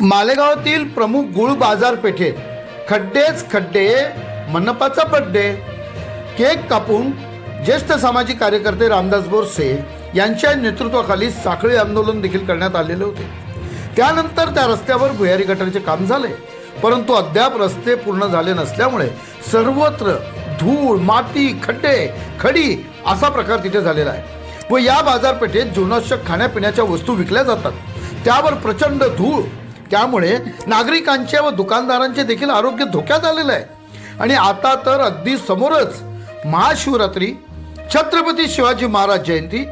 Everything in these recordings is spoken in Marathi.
मालेगावातील प्रमुख गुळ बाजारपेठेत खड्डेच खड्डे मनपाचा बड्डे. केक कापून ज्येष्ठ सामाजिक कार्यकर्ते रामदास बोरसे यांच्या नेतृत्वाखाली साखळी आंदोलन देखील करण्यात आलेले होते. त्यानंतर त्या रस्त्यावर भुयारी गटारीचे काम झाले. परंतु अद्याप रस्ते पूर्ण झाले नसल्यामुळे सर्वत्र धूळ माती खड्डे खडी असा प्रकार तिथे झालेला आहे. व या बाजारपेठेत जीवनावश्यक खाण्यापिण्याच्या वस्तू विकल्या जातात. त्यावर प्रचंड धूळ त्यामुळे नागरिकांचे व दुकानदारांचे देखील आरोग्य धोक्यात आलेलं आहे. आणि आता तर अगदी समोरच महाशिवरात्री छत्रपती शिवाजी महाराज जयंती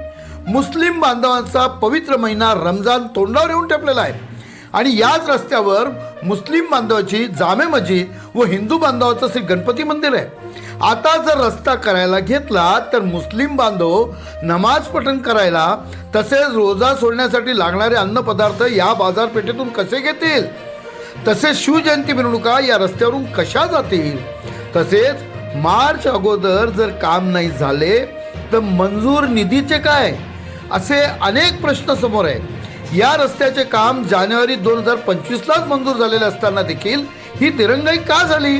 मुस्लिम बांधवांचा पवित्र महिना रमजान तोंडावर येऊन ठेपलेला आहे. आणि याच रस्त्यावर मुस्लिम बांधवाची जामे मस्जिद व हिंदू बांधवाचं श्री गणपती मंदिर आहे. आता जर रस्ता करायला घेतला तर मुस्लिम बांधव नमाज पठण करायला तसेच रोजा सोडण्यासाठी लागणारे अन्नपदार्थ या बाजारपेठेतून कसे घेतील? तसेच शिवजयंती मिरवणुका या रस्त्यावरून कशा जातील? तसेच मार्च अगोदर जर काम नाही झाले तर मंजूर निधीचे काय? असे अनेक प्रश्न समोर आहेत. या रस्त्याचे काम जानेवारी दोन हजार पंचवीसलाच मंजूर झालेले असताना देखील ही तिरंगाई का झाली?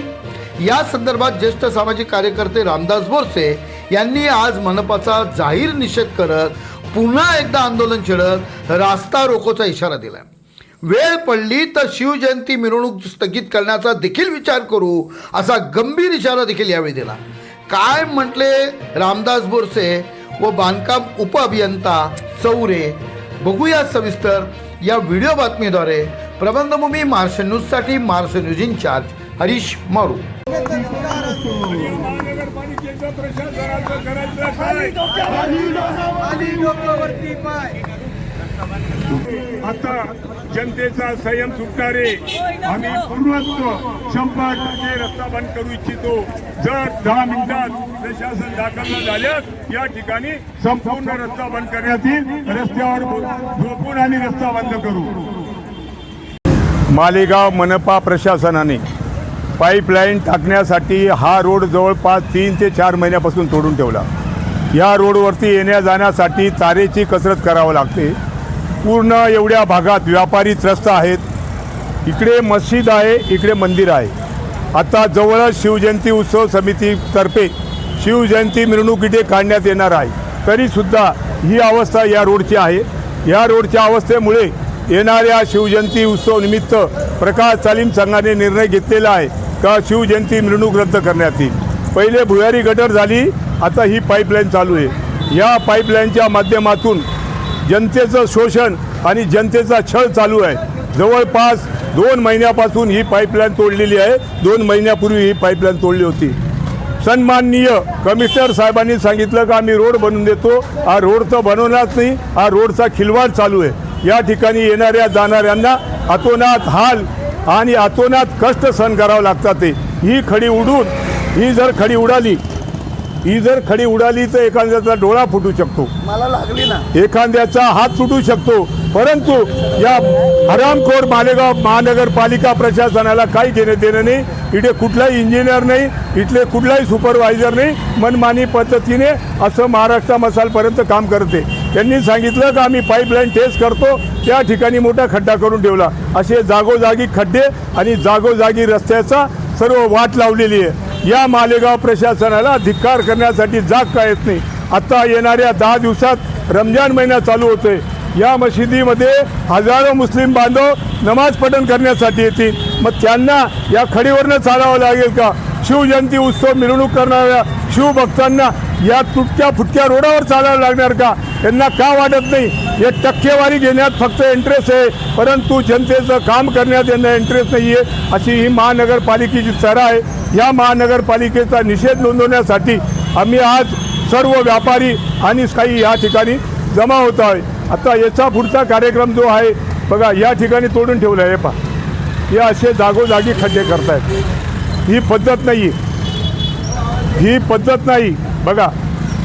या संदर्भात ज्येष्ठ सामाजिक कार्यकर्ते रामदास बोरसे यांनी आज मनपाचा जाहीर निषेध करत पुन्हा एकदा आंदोलन छेडत रास्ता रोकोचा इशारा दिला वेळ पडली तर शिवजयंती मिरवणूक स्थगित करण्याचा देखील विचार करू असा गंभीर इशारा देखील यावेळी दिला. काय म्हटले रामदास बोरसे व बांधकाम उप अभियंता चौरे बघूया सविस्तर या व्हिडिओ बातमीद्वारे. प्रबंधभूमी महाराष्ट्र न्यूजसाठी महाराष्ट्र न्यूज इन्चार्ज हरीश मारू. महानगरपालिकेचं प्रशासनाचं करायचं काय आता जनतेचा संयम सुटणारे आम्ही पूर्णत्व शंभर टक्के रस्ता बंद करू इच्छितो. जर दहा मिनिटात प्रशासन दाखल न झाल्यास या ठिकाणी संपूर्ण रस्ता बंद करण्यात येईल. रस्त्यावर झोपून आणि रस्ता बंद करू. मालेगाव मनपा प्रशासनाने पाईपलाईन टाकण्यासाठी हा रोड जवळपास तीन ते चार महिन्यापासून तोडून ठेवला. या रोडवरती येण्या जाण्यासाठी तारेची कसरत करावं लागते. पूर्ण एवढ्या भागात व्यापारी त्रस्त आहेत. इकडे मस्जिद आहे इकडे मंदिर आहे. आता जवळच शिवजयंती उत्सव समितीतर्फे शिवजयंती मिरवणूक इथे काढण्यात येणार आहे. तरीसुद्धा ही अवस्था या रोडची आहे. या रोडच्या अवस्थेमुळे येणाऱ्या शिवजयंती उत्सवनिमित्त प्रकाश तालीम संघाने निर्णय घेतलेला आहे. का शिवजयंती मिरवणूक रद्द करण्यात येईल? पहिले भुयारी गटर झाली आता ही पाईपलाईन चालू आहे. या पाईपलाईनच्या माध्यमातून जनतेचं शोषण आणि जनतेचा छळ चालू आहे. जवळपास दोन महिन्यापासून ही पाईपलाईन तोडलेली आहे. दोन महिन्यापूर्वी ही पाईपलाईन तोडली होती. सन्माननीय कमिशनर साहेबांनी सांगितलं का आम्ही रोड बनवून देतो. हा रोड तर बनवणार नाही हा रोडचा खिलवाड चालू आहे. या ठिकाणी येणाऱ्या जाणाऱ्यांना अतोनात हाल आणि अतोनात कष्ट सहन करावं लागतात ते. ही खडी उडून ही जर खडी उडाली ही जर खडी उडाली तर एखाद्याचा डोळा फुटू शकतो. मला लागली ना. एखाद्याचा हात तुटू शकतो. परंतु या हरामखोर मालेगाव महानगरपालिका प्रशासनाला काही घेणं देणं नाही. इथे कुठलाही इंजिनियर नाही इथले कुठलाही सुपरवायझर नाही. मनमानी पद्धतीने असं महाराष्ट्र मसालपर्यंत काम करते. त्यांनी सांगितलं का आम्ही पाईपलाईन टेस्ट करतो त्या ठिकाणी मोठा खड्डा करून ठेवला. असे जागोजागी खड्डे आणि जागोजागी रस्त्याचा सर्व वाट लावलेली आहे. या मालेगाव प्रशासनाला धिक्कार करण्यासाठी जाग काय येत नाही? आता येणाऱ्या दहा दिवसात रमजान महिना चालू होतोय. या मशिदीमध्ये हजारो मुस्लिम बांधव नमाज पठण करण्यासाठी येतील. मग त्यांना या खडीवरनं चालावं लागेल का? शिवजयंती उत्सव मिरवणूक करणाऱ्या शिवभक्तांना या तुटक्या फुटक्या रोडावर चालावं लागणार का? त्यांना का वाटत नाही? हे टक्केवारी घेण्यात फक्त इंटरेस्ट आहे. परंतु जनतेचं काम करण्यात यांना इंटरेस्ट नाही आहे अशी ही महानगरपालिकेची चरा आहे. या महानगरपालिकेचा निषेध नोंदवण्यासाठी आम्ही आज सर्व व्यापारी आणि काही या ठिकाणी जमा होत आहे. आता याचा पुढचा कार्यक्रम जो आहे बघा या ठिकाणी तोडून ठेवलं आहे. पा हे असे जागोजागी खड्डे करतायत. ही पद्धत नाही ही पद्धत नाही. बघा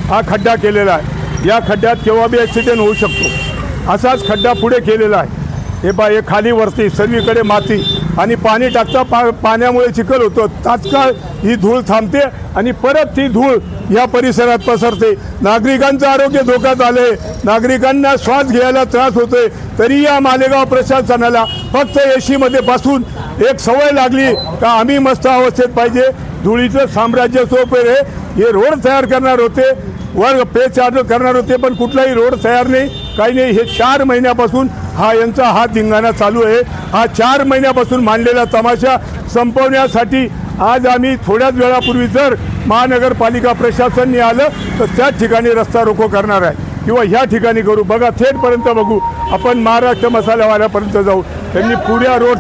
हा खड्डा केलेला आहे. या खड्ड्यात केव्हा बी ॲक्सिडेंट होऊ शकतो. असाच खड्डा पुढे केलेला आहे. हे बा हे खाली वरती सर्वीकडे माती आणि पाणी टाकता पा पाण्यामुळे चिखल होतं. तात्काळ ही धूळ थांबते आणि परत ती धूळ या परिसरात पसरते. नागरिकांचं आरोग्य धोक्यात आले नागरिकांना श्वास घ्यायला त्रास होतोय. तरी या मालेगाव प्रशासनाला फक्त एशीमध्ये बसून एक सवय लागली का आम्ही मस्त अवस्थेत पाहिजे? धुळीचं साम्राज्य सोपे रे. हे रोड तयार करणार होते. वर पे चार्ज करणार होते पण कुठलाही रोड तयार नाही. काही नाही हे चार महिन्यापासून हा यांचा हा धिंगाणा चालू आहे. हा चार महिन्यापासून मांडलेला तमाशा संपवण्यासाठी आज आम्ही थोड्याच वेळापूर्वी जर महानगरपालिका प्रशासनने आलं तर त्याच ठिकाणी रस्ता रोको करणार आहे. किंवा ह्या ठिकाणी करू. बघा थेटपर्यंत बघू. आपण महाराष्ट्र मसाल्यावाल्यापर्यंत जाऊ. त्यांनी पुढ्या रोड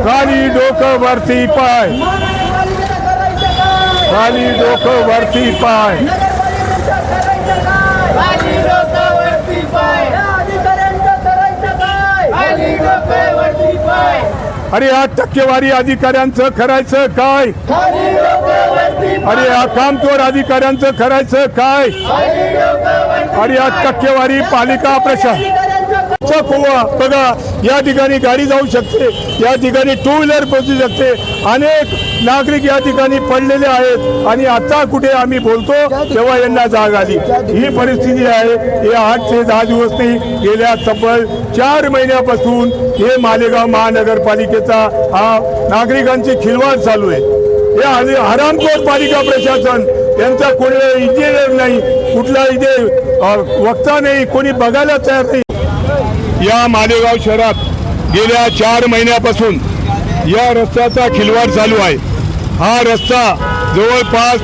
खाली डोकं वरती पाय. खाली डोकं वरती पाय. अरे या टक्केवारी अधिकाऱ्यांचं करायचं काय? अरे या कामचोर अधिकाऱ्यांचं करायचं काय? अरे या टक्केवारी पालिका प्रशासन चा बघा या ठिकाणी गाडी जाऊ शकते या ठिकाणी टू व्हीलर पोहोचू शकते. अनेक नागरिक या ठिकाणी पडलेले आहेत आणि आता कुठे आम्ही बोलतो तेव्हा यांना जाग आली. ही परिस्थिती आहे हे आठ ते दहा दिवस नाही गेल्या तब्बल चार महिन्यापासून हे मालेगाव महानगरपालिकेचा हा नागरिकांची खिलवाड चालू आहे. हे आले- हरामखोर पालिका प्रशासन यांचा कोणी इंजिनियर नाही कुठला इथे वक्ता नाही कोणी बघायला तयार नाही. या मालेगाव शहरात गेल्या चार महिन्यापासून या रस्त्याचा खिलवाड चालू आहे. हा रस्ता जवळपास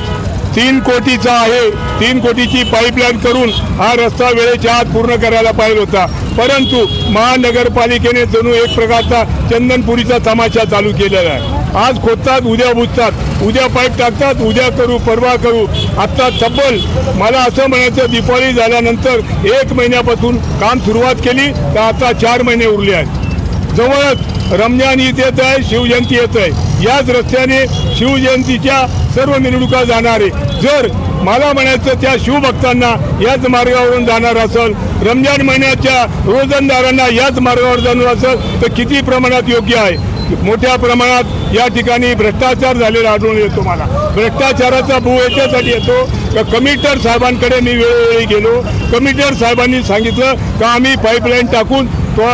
तीन कोटीचा आहे. तीन कोटीची पाईपलाईन करून हा रस्ता वेळेच्या आत पूर्ण करायला पाहिजे होता. परंतु महानगरपालिकेने जणू एक प्रकारचा चंदनपुरीचा तमाशा चालू केलेला आहे. आज खोदतात उद्या बुजतात. उद्या पाईप टाकतात उद्या करू परवा करू. आत्ता तब्बल मला असं म्हणायचं दिपावली झाल्यानंतर एक महिन्यापासून काम सुरुवात केली तर आता चार महिने उरले आहेत. जवळच रमजान ईद येत आहे शिवजयंती येत आहे याच रस्त्याने शिवजयंतीच्या सर्व मिरवणुका जाणार आहे. जर मला म्हणायचं त्या शिवभक्तांना याच मार्गावरून जाणार असेल रमजान महिन्याच्या रोजंदारांना याच मार्गावर जाणार असेल तर किती प्रमाणात योग्य आहे? मोठ्या प्रमाणात या ठिकाणी भ्रष्टाचार झालेला आढळून येतो मला भ्रष्टाचाराचा भू याच्यासाठी येतो. का कमिटर साहेबांकडे मी वेळोवेळी गेलो. कमिटर साहेबांनी सांगितलं का आम्ही पाईपलाईन टाकून तो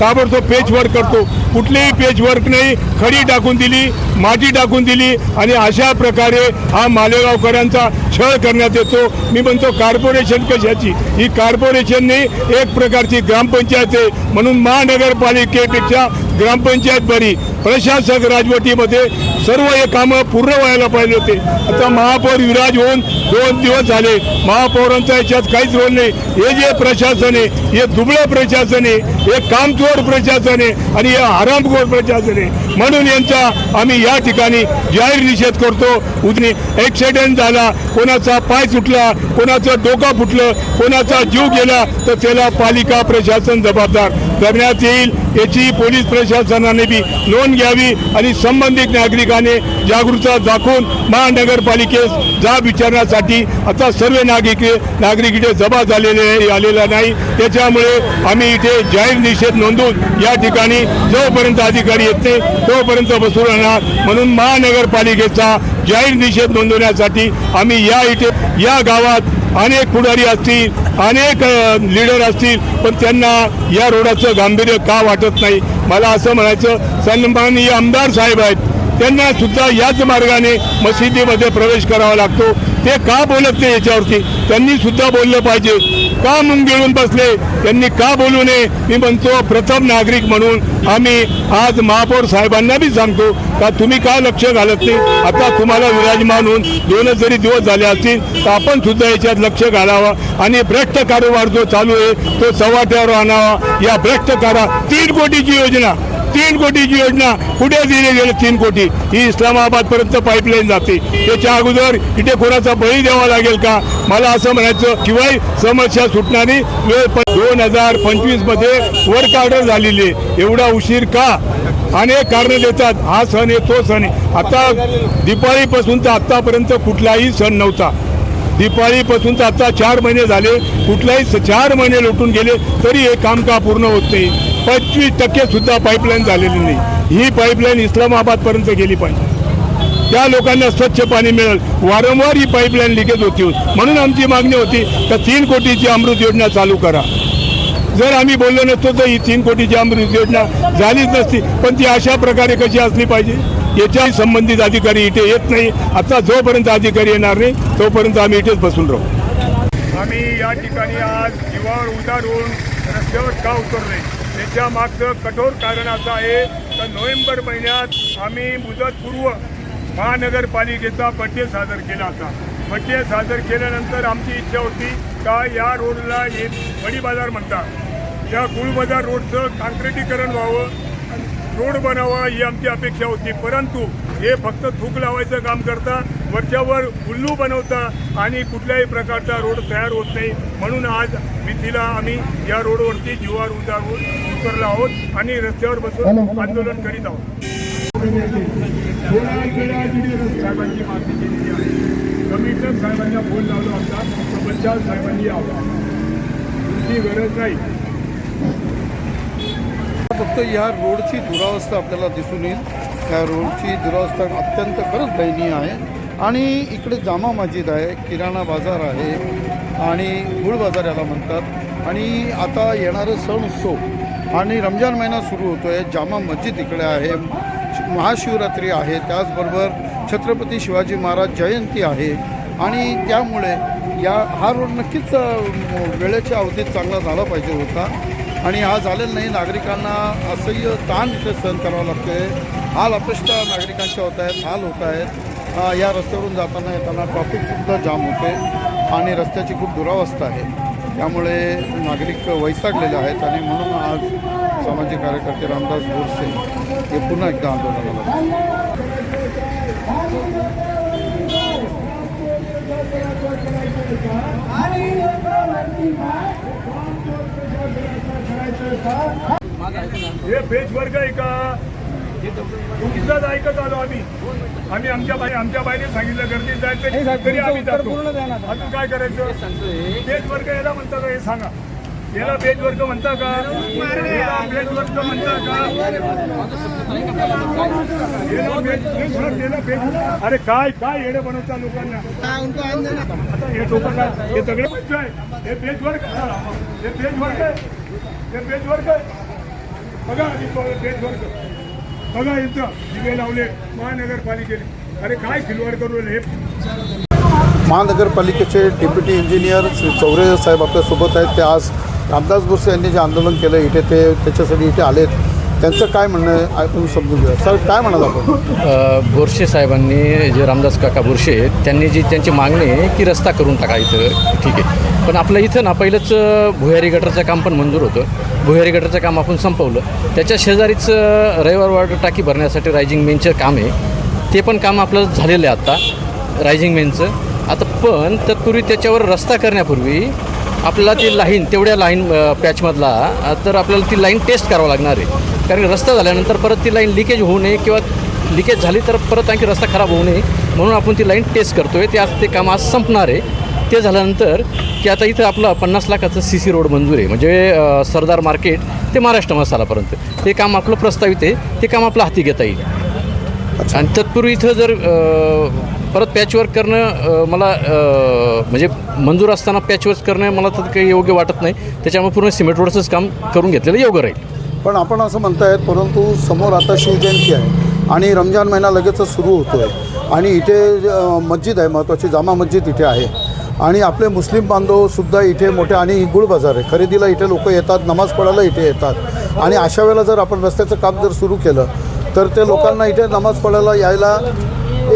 ताबडतोब पेचवर करतो. कुठलेही पेच वर्क नाही. खडी टाकून दिली माती टाकून दिली आणि अशा प्रकारे हा मालेगावकरांचा छळ करण्यात येतो. मी म्हणतो कार्पोरेशन कशाची? ही कार्पोरेशनने एक प्रकारची ग्रामपंचायत आहे. म्हणून महानगरपालिकेपेक्षा ग्रामपंचायत बरी. प्रशासक राजवटीमध्ये सर्व हे कामं पूर्ण व्हायला पाहिजे होते. आता महापौर विराज होऊन दोन दिवस झाले. महापौरांचा याच्यात काहीच रोल नाही. हे जे प्रशासन आहे हे दुबळं प्रशासन आहे हे कामचोर प्रशासन आहे आणि हे आरामखोर प्रशासन आहे. म्हणून यांचा आम्ही या ठिकाणी जाहीर निषेध करतो. उद्या ॲक्सिडेंट झाला कोणाचा पाय सुटला कोणाचं डोका फुटलं कोणाचा जीव गेला तर त्याला पालिका प्रशासन जबाबदार करण्यात येईल. याची पोलीस प्रशासनाने बी नोंद घ्यावी आणि संबंधित नागरिक नागरिकाने जागृतता दाखवून महानगरपालिकेस जाब विचारण्यासाठी आता सर्व नागरिक नागरिक इथे जमा झालेले आलेला नाही. त्याच्यामुळे आम्ही इथे जाहीर निषेध नोंदवून या ठिकाणी जोपर्यंत अधिकारी येत नाही तोपर्यंत बसून राहणार. म्हणून महानगरपालिकेचा जाहीर निषेध नोंदवण्यासाठी आम्ही या इथे या गावात अनेक पुढारी असतील अनेक लीडर असतील पण त्यांना या रोडाचं गांभीर्य का वाटत नाही? मला असं म्हणायचं सन्माननीय आमदार साहेब आहेत. त्यांना सुद्धा याच मार्गाने मशिदीमध्ये प्रवेश करावा लागतो. ते का बोलत नाही याच्यावरती? त्यांनी सुद्धा बोललं पाहिजे. का मुंगिळून बसले? त्यांनी का बोलू नये? मी म्हणतो प्रथम नागरिक म्हणून आम्ही आज महापौर साहेबांना बी सांगतो का तुम्ही का लक्ष घालत नाही? आता तुम्हाला विराजमान होऊन दोनच जरी दिवस झाले असतील तर आपण सुद्धा याच्यात लक्ष घालावा आणि भ्रष्ट कारोबार जो चालू आहे तो सवाट्यावर आणावा. या भ्रष्ट कारा तीन कोटीची योजना. तीन कोटीची योजना कुठे दिली गेली तीन कोटी? ही इस्लामाबादपर्यंत पाईपलाईन जाते. त्याच्या अगोदर इथे कोणाचा बळी द्यावा लागेल का? मला असं म्हणायचं शिवाय समस्या सुटणारी वेळ दोन हजार पंचवीसमध्ये वर्क ऑर्डर झालेली आहे. एवढा उशीर का? अनेक कारण देतात. हा सण आहे तो सण आहे. आता दिपाळीपासून तर आत्तापर्यंत कुठलाही सण नव्हता. दिपाळीपासून तर आता चार महिने झाले. कुठलाही स- चार महिने लोटून गेले तरी हे काम का पूर्ण होत नाही. पंचवीस टक्के सुद्धा पाईपलाईन झालेली नाही. ही पाईपलाईन इस्लामाबादपर्यंत गेली पाहिजे. त्या लोकांना स्वच्छ पाणी मिळेल. वारंवार ही पाईपलाईन लिकेज होती. म्हणून आमची मागणी होती तर तीन कोटीची अमृत योजना चालू करा. जर आम्ही बोललो नसतो तर ही तीन कोटीची अमृत योजना झालीच नसती. पण ती अशा प्रकारे कशी असली पाहिजे? याच्याही संबंधित अधिकारी इथे येत नाही. आता जोपर्यंत अधिकारी येणार नाही तोपर्यंत आम्ही इथेच बसून राहू. आम्ही या ठिकाणी आज जीवावर उदार होऊन रस्त्यावर का उतरले? त्याच्यामागचं कठोर कारण असं आहे तर नोव्हेंबर महिन्यात आम्ही मुदतपूर्व महानगरपालिकेचा बड्डे सादर केला होता. बड्डे सादर केल्यानंतर आमची इच्छा होती का या रोडला एक बडी बाजार म्हणतात. या गुळबाजार रोडचं काँक्रिटीकरण व्हावं रोड बनावा ही आमची अपेक्षा होती. परंतु हे फक्त थूक लावायचं काम करता वरच्यावर उल्लू बनवता आणि कुठल्याही प्रकारचा रोड तयार होत नाही. म्हणून आज भीतीला आम्ही या रोडवरती जीवावर उतारून उतरलो आहोत आणि रस्त्यावर बसून आंदोलन करीत आहोत. साहेबांची मागणी केलेली आहे. कमिशनर साहेबांना फोन लावला होता तर पंचायत साहेबांनी यावं. तुमची गरज नाही. फक्त या रोडची दुरावस्था आपल्याला दिसून येईल. ह्या रोडची दुरावस्था अत्यंत खरंच दयनीय आहे. आणि इकडे जामा मस्जिद आहे किराणा बाजार आहे आणि गुळ बाजार याला म्हणतात. आणि आता येणारं सण उत्सव आणि रमजान महिना सुरू होतो आहे जामा मस्जिद इकडे आहे. महाशिवरात्री आहे. त्याचबरोबर छत्रपती शिवाजी महाराज जयंती आहे. आणि त्यामुळे या हा रोड नक्कीच वेळेच्या अवधीत चांगला झाला पाहिजे होता. आणि हा झालेला नाही. नागरिकांना असह्य ताण इथे सहन करावं आहे हाल अपेक्षा नागरिकांच्या होत आहेत हाल होत आहेत. या रस्त्यावरून जाताना येताना ट्रॅफिकसुद्धा जाम होते आणि रस्त्याची खूप दुरावस्था आहे. त्यामुळे नागरिक वैतागलेले आहेत आणि म्हणून आज सामाजिक कार्यकर्ते रामदास बोरसे हे पुन्हा एकदा आंदोलनाला हे पेज वर्ग आहे का? तुमचाच ऐकत आलो आम्ही. आम्ही आमच्या बाई आमच्या बाईने सांगितलं गर्दीत जायचं तरी आम्ही जातो. अजून काय करायचं? बेच वर्ग याला म्हणता का? हे सांगा. याला बेच वर्ग म्हणता का? याला बेच वर्ग म्हणता का? अरे काय काय येडे बनवता लोकांना? आता हे काय हे सगळे पैसे आहे हे बेच वर्ग हे बेच वर्ग आहे. हे बेच वर्ग आहे. बघा इथं बेच वर्ग. बघा इथं दिवे लावले महानगरपालिकेने. अरे काय खिलवाड करू हे? महानगरपालिकेचे डेप्युटी इंजिनियर श्री चौरे साहेब आपल्यासोबत आहेत. ते आज रामदास बोरसे यांनी जे आंदोलन केलं इथे ते त्याच्यासाठी इथे आलेत. त्यांचं काय म्हणणं आहे? ऐकून समजून घेऊया सर काय म्हणाल आपण? बोरशे साहेबांनी जे रामदास काका बोरशे आहेत त्यांनी जी त्यांची मागणी आहे की रस्ता करून टाका इथं. ठीक आहे. पण आपलं इथं ना पहिलंच भुयारी गटरचं काम पण मंजूर होतं. भुयारी गटरचं काम आपण संपवलं. त्याच्या शेजारीच रविवार वार्ड टाकी भरण्यासाठी रायझिंग मेनचं काम आहे. ते पण काम आपलं झालेलं आहे आत्ता रायझिंग मेनचं. आता पण तत्पूर्वी त्याच्यावर रस्ता करण्यापूर्वी आपल्याला ती लाईन तेवढ्या लाईन पॅचमधला तर आपल्याला ती लाईन टेस्ट करावं लागणार आहे. कारण रस्ता झाल्यानंतर परत ती लाईन लिकेज होऊ नये किंवा लिकेज झाली तर परत आणखी रस्ता खराब होऊ नये म्हणून आपण ती लाईन टेस्ट करतो आहे ते आज ते काम आज संपणार आहे. ते झाल्यानंतर की आता इथं आपलं पन्नास लाखाचं सी सी रोड मंजूर आहे. म्हणजे सरदार मार्केट ते महाराष्ट्र मसालापर्यंत. ते काम आपलं प्रस्तावित आहे. ते काम आपलं हाती घेता येईल. आणि तत्पूर्वी इथं जर परत पॅचवर्क करणं मला म्हणजे मंजूर असताना पॅचवर्क करणं मला तर काही योग्य वाटत नाही. त्याच्यामुळे पूर्ण सिमेंट रोडचंच काम करून घेतलेलं योग्य राहील. पण आपण असं म्हणतायत परंतु समोर आता शिवजयंती आहे आणि रमजान महिना लगेचच सुरू होतो आहे आणि इथे मस्जिद आहे महत्त्वाची जामा मस्जिद इथे आहे. आणि आपले मुस्लिम बांधवसुद्धा इथे मोठे आणि गुळ बाजार आहे. खरेदीला इथे लोक येतात नमाज पडायला इथे येतात. आणि अशा वेळेला जर आपण रस्त्याचं काम जर सुरू केलं तर ते लोकांना इथे नमाज पडायला यायला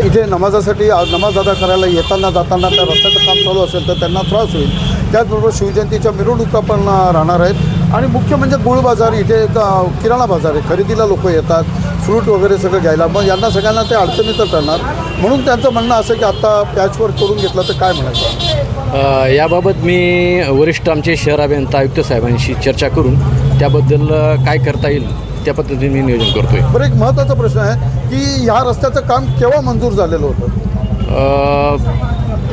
इथे नमाजासाठी नमाज अदा करायला येताना जाताना त्या रस्त्याचं काम चालू असेल तर त्यांना त्रास होईल. त्याचबरोबर शिवजयंतीच्या मिरवणुका पण राहणार आहेत. आणि मुख्य म्हणजे गुळ बाजार इथे एक किराणा बाजार आहे. खरेदीला लोक येतात फ्रूट वगैरे सगळं घ्यायला. मग यांना सगळ्यांना ते अडचणीत ठरणार म्हणून त्यांचं म्हणणं असं की आत्ता पॅचवर करून घेतलं तर काय म्हणायचं? याबाबत मी वरिष्ठ आमचे शहर अभियंता आयुक्त साहेबांशी चर्चा करून त्याबद्दल काय करता येईल त्या पद्धतीने मी नियोजन करतो आहे बरं एक महत्त्वाचा प्रश्न आहे की ह्या रस्त्याचं काम केव्हा मंजूर झालेलं होतं?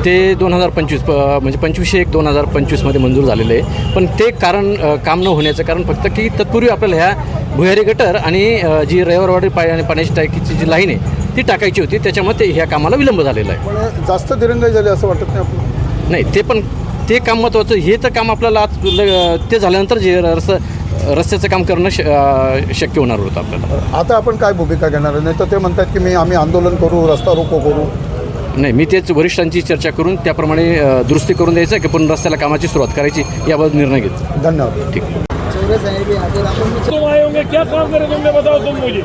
ते दोन हजार पंचवीस प म्हणजे पंचवीसशे एक दोन हजार पंचवीसमध्ये मंजूर झालेलं आहे. पण ते कारण काम न होण्याचं कारण फक्त की तत्पूर्वी आपल्याला ह्या भुयारी गटर आणि जी रविवारवाडी पाय आणि पाण्याची टाकीची जी लाईन आहे ती टाकायची होती. त्याच्यामुळे ते ह्या कामाला विलंब झालेला आहे. पण जास्त दिरंगाई झाली असं वाटत नाही आपलं नाही ते पण ते काम महत्त्वाचं हे तर काम आपल्याला आज ते झाल्यानंतर जे रस्ता रस्त्याचं काम करणं श शक्य होणार होतं आपल्याला. आता आपण काय भूमिका घेणार? नाही तर ते म्हणतात की मी आम्ही आंदोलन करू रस्ता रोको करू. नाही मी तेच वरिष्ठांची चर्चा करून त्याप्रमाणे दुरुस्ती करून द्यायचं की पण रस्त्याला कामाची सुरुवात करायची याबाबत निर्णय घेतो धन्यवाद. ठीक. तुम आए होंगे क्या काम करे तुमने बताओ तुम मुझे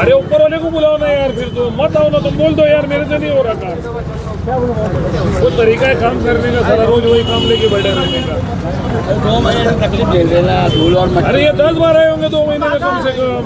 अरे ऊपर वाले को बुलाओ ना यार फिर तो. मत आओ ना तुम बोल दो यार मेरे से नहीं हो रहा काम. वो तरीका है काम करने का सारा रोज वही काम लेके बैठे रहने का. दो महीने तकलीफ झेल रहे ना धूल और अरे ये दस बार आए होंगे दो महीने में कम से कम.